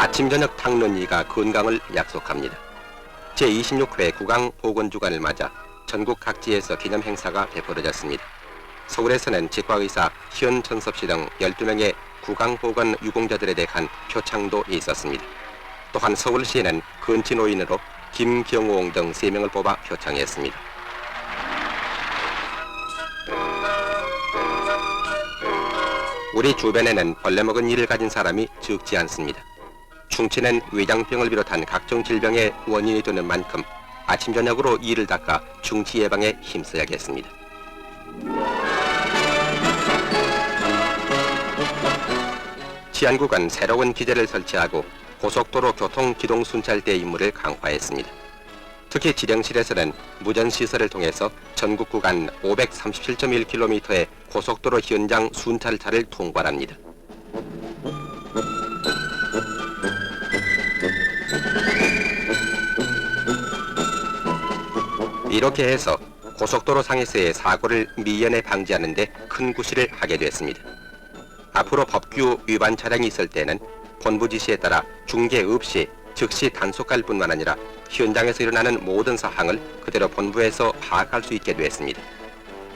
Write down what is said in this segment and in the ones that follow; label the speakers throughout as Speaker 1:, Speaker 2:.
Speaker 1: 아침 저녁 닦는 이가 건강을 약속합니다. 제26회 구강 보건주간을 맞아 전국 각지에서 기념 행사가 베풀어졌습니다. 서울에서는 치과의사 현천섭 씨 등 12명의 구강보건 유공자들에 대한 표창도 있었습니다. 또한 서울시에는 근친노인으로 김경호옹 등 3명을 뽑아 표창했습니다. 우리 주변에는 벌레 먹은 이를 가진 사람이 적지 않습니다. 충치는 위장병을 비롯한 각종 질병의 원인이 되는 만큼 아침 저녁으로 이를 닦아 충치 예방에 힘써야겠습니다. 치안국은 새로운 기재를 설치하고 고속도로 교통 기동 순찰대 임무를 강화했습니다. 특히 지령실에서는 무전 시설을 통해서 전국 구간 537.1km의 고속도로 현장 순찰차를 통발합니다. 이렇게 해서 고속도로 상에서의 사고를 미연에 방지하는 데 큰 구실을 하게 됐습니다. 앞으로 법규 위반 차량이 있을 때는 본부 지시에 따라 중계 없이 즉시 단속할 뿐만 아니라 현장에서 일어나는 모든 사항을 그대로 본부에서 파악할 수 있게 됐습니다.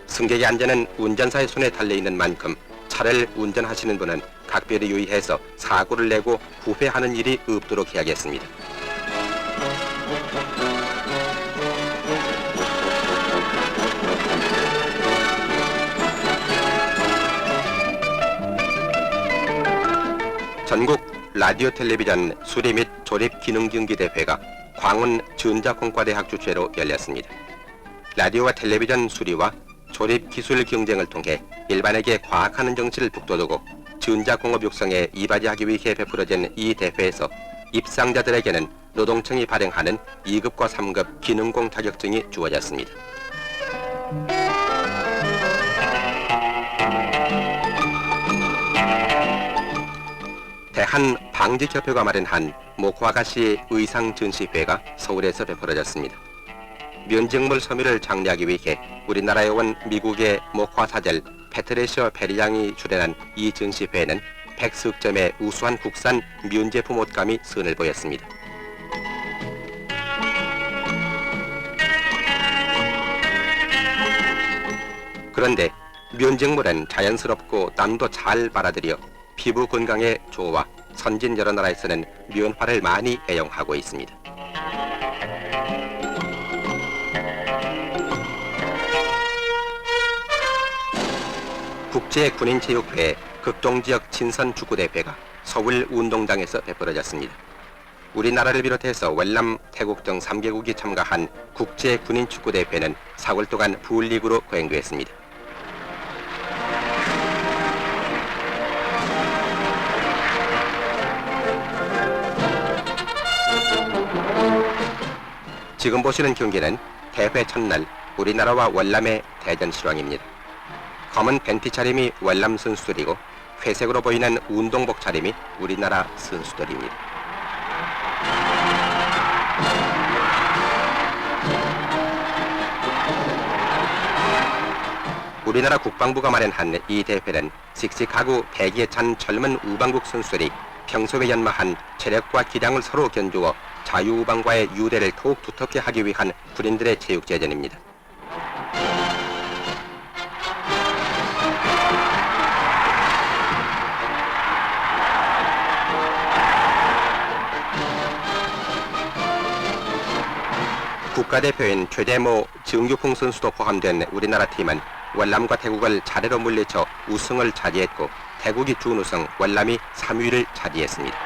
Speaker 1: 승객의 안전은 운전사의 손에 달려있는 만큼 차를 운전하시는 분은 각별히 유의해서 사고를 내고 후회하는 일이 없도록 해야겠습니다. 전국 라디오 텔레비전 수리 및 조립 기능 경기 대회가 광운 전자공과대학 주최로 열렸습니다. 라디오와 텔레비전 수리와 조립 기술 경쟁을 통해 일반에게 과학하는 정치를 북돋우고 전자공업 육성에 이바지하기 위해 베풀어진 이 대회에서 입상자들에게는 노동청이 발행하는 2급과 3급 기능공 자격증이 주어졌습니다. 대한 방직협회가 마련한 목화가시 의상 전시회가 서울에서 베풀어졌습니다. 면직물 섬유를 장려하기 위해 우리나라에 온 미국의 목화 사절 패트레셔 페리양이 출연한 이 전시회에는 100석 점의 우수한 국산 면제품 옷감이 선을 보였습니다. 그런데 면직물은 자연스럽고 땀도 잘 빨아들여 피부 건강에 좋아 선진 여러 나라에서는 면화를 많이 애용하고 있습니다. 국제군인체육회 극동지역 친선축구대회가 서울 운동장에서 베풀어졌습니다. 우리나라를 비롯해서 월남, 태국 등 3개국이 참가한 국제군인축구대회는 4월 동안 부울리그로 거행됐습니다. 지금 보시는 경기는 대회 첫날 우리나라와 월남의 대전 실황입니다. 검은 팬티 차림이 월남 선수들이고 회색으로 보이는 운동복 차림이 우리나라 선수들입니다. 우리나라 국방부가 마련한 이 대회는 씩씩하고 패기에 찬 젊은 우방국 선수들이 평소에 연마한 체력과 기량을 서로 견주어 자유우방과의 유대를 더욱 두텁게 하기 위한 군인들의 체육제전입니다. 국가대표인 최대모 정규풍 선수도 포함된 우리나라 팀은 월남과 태국을 차례로 물리쳐 우승을 차지했고 태국이 준우승, 월남이 3위를 차지했습니다.